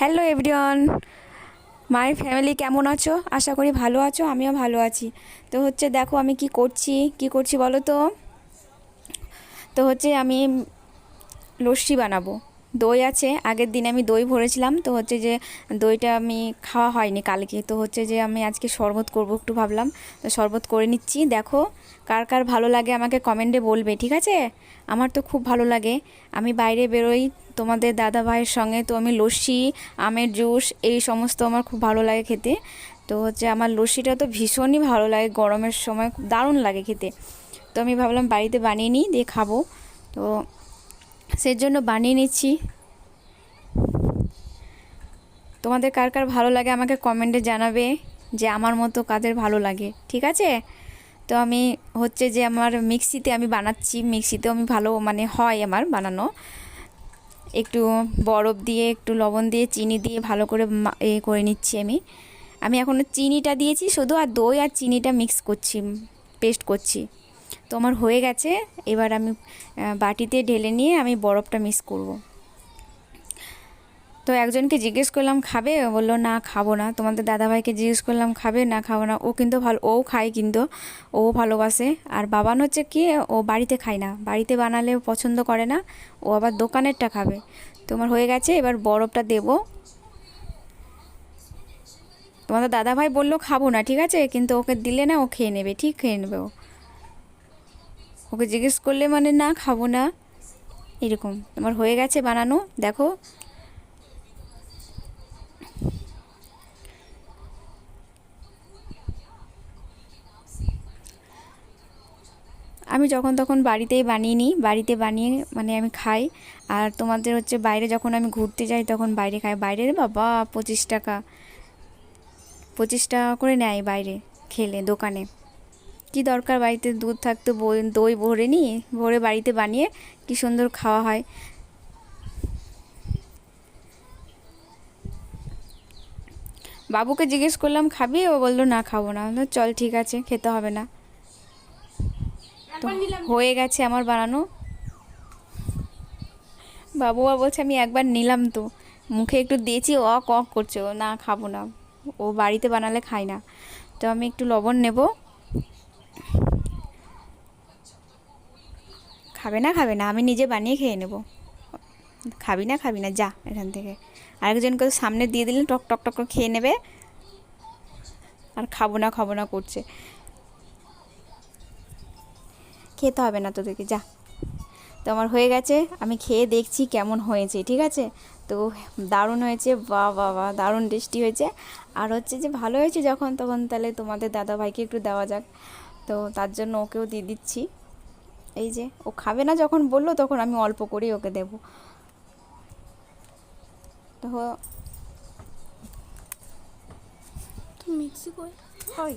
Hello everyone my family কেমন আছো? আশা করি ভালো আছো, আমিও ভালো আছি। তো হচ্ছে দেখো আমি কি করছি? কি করছি বলো তো? তো হচ্ছে আমি লস্যি বানাবো। দই আছে, আগের দিন আমি দই ভরেছিলাম, তো হচ্ছে যে দইটা আমি খাওয়া হয়নি কালকে, তো হচ্ছে যে আমি আজকে শরবত করব একটু ভাবলাম, তো শরবত করে নিচ্ছি, দেখো কার কার ভালো লাগে আমাকে কমেন্টে বলবে, ঠিক আছে? আমার তো খুব ভালো লাগে, আমি বাইরে বেরোই, তোমাদের দাদা ভাইয়ের সঙ্গে তো আমি লস্যি, আমের জুস, এই সমস্ত আমার খুব ভালো লাগে খেতে, তো হচ্ছে আমার লস্যিটা তো ভীষণই ভালো লাগে, গরমের সময় দারুণ লাগে খেতে, তো আমি ভাবলাম বাড়িতে বানিয়ে নিই, দিয়ে খাব, তো সেই জন্য বানিয়ে নিচ্ছি। তোমাদের কার কার ভালো লাগে আমাকে কমেন্টে জানাবে যে আমার মতো কাদের ভালো লাগে, ঠিক আছে? তো আমি হচ্ছে যে আমার মিক্সিতে আমি বানাচ্ছি, মিক্সিতেও আমি ভালো মানে হয় আমার বানানো। একটু বরফ দিয়ে, একটু লবণ দিয়ে, চিনি দিয়ে ভালো করে এ করে নিচ্ছি আমি। আমি এখনও চিনিটা দিয়েছি শুধু আর দই আর চিনিটা মিক্স করছি পেস্ট করছি। তো আমার হয়ে গেছে। এবার আমি বাটিতে ঢেলে নিয়ে আমি বরফটা মিক্স করব। তো একজনকে জিজ্ঞেস করলাম, খাবে? বলল, না, খাব না। তোমাদের দাদাভাইকে জিজ্ঞেস করলাম, খাবে না, খাব না? ও কিন্তু ভালো, ও খায় কিন্তু, ও ভালোবাসে। আর বাবান হচ্ছে কি, ও বাড়িতে খায় না। বাড়িতে বানালে পছন্দ করে না, ও আবার দোকানেরটা খাবে। তোমার হয়ে গেছে, এবার বরফটা দেবো। তোমাদের দাদাভাই বলল, খাব না, ঠিক আছে? কিন্তু ওকে দিলে না, ও খেয়ে নেবে, ঠিক খেয়ে নেবে ও। ওকে জিজ্ঞেস করলে মানে না, খাব না। এরকম। তোমার হয়ে গেছে বানানো, দেখো। আমি যখন তখন বাড়িতেই বানিয়ে নিই, বাড়িতে বানিয়ে মানে আমি খাই। আর তোমাদের হচ্ছে বাইরে যখন আমি ঘুরতে যাই, তখন বাইরে খাই। বাইরে বাবা পঁচিশ টাকা পঁচিশ টাকা করে নেয় বাইরে খেলে, দোকানে। কি দরকার বাড়িতে দুধ থাকতো দই ভরে নিই ভরে বাড়িতে বানিয়ে কি সুন্দর খাওয়া হয়। বাবুকে জিজ্ঞেস করলাম খাবি? ও বলল না খাব না। চল ঠিক আছে খেতে হবে না। তো হয়ে গেছে আমার বানানো। বাবু আর বলছে আমি একবার নিলাম তো। মুখে একটু দিয়েছি অক অক করছে। ও না খাব না। ও বাড়িতে বানালে খায় না। তো আমি একটু লবণ নেব। খাবে না খাবে না, আমি নিজে বানিয়ে খেয়ে নেব। খাবি না খাবি না, যা এখান থেকে। আরেকজনকে সামনে দিয়ে দিলে টক টক টক খেয়ে নেবে। আর খাব না খাব না করছে। খেতে হবে না তোদেরকে, যা। তো আমার হয়ে গেছে, আমি খেয়ে দেখছি কেমন হয়েছে, ঠিক আছে? তো দারুণ হয়েছে, বা বা বা, দারুণ টেস্টি হয়েছে। আর হচ্ছে যে ভালো হয়েছে যখন, তখন তাহলে তোমাদের দাদা ভাইকে একটু দেওয়া যাক। তো তার জন্য ওকেও দিয়ে দিচ্ছি। এই যে ও খাবে না যখন বলল তখন আমি অল্প করেই ওকে দেব। তো মিক্সি কই? হয়।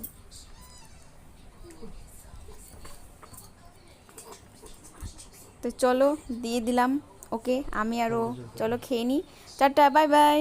তো চলো দিয়ে দিলাম ওকে। আমি আরও চলো খেয়ে নিই টাটা বাই বাই।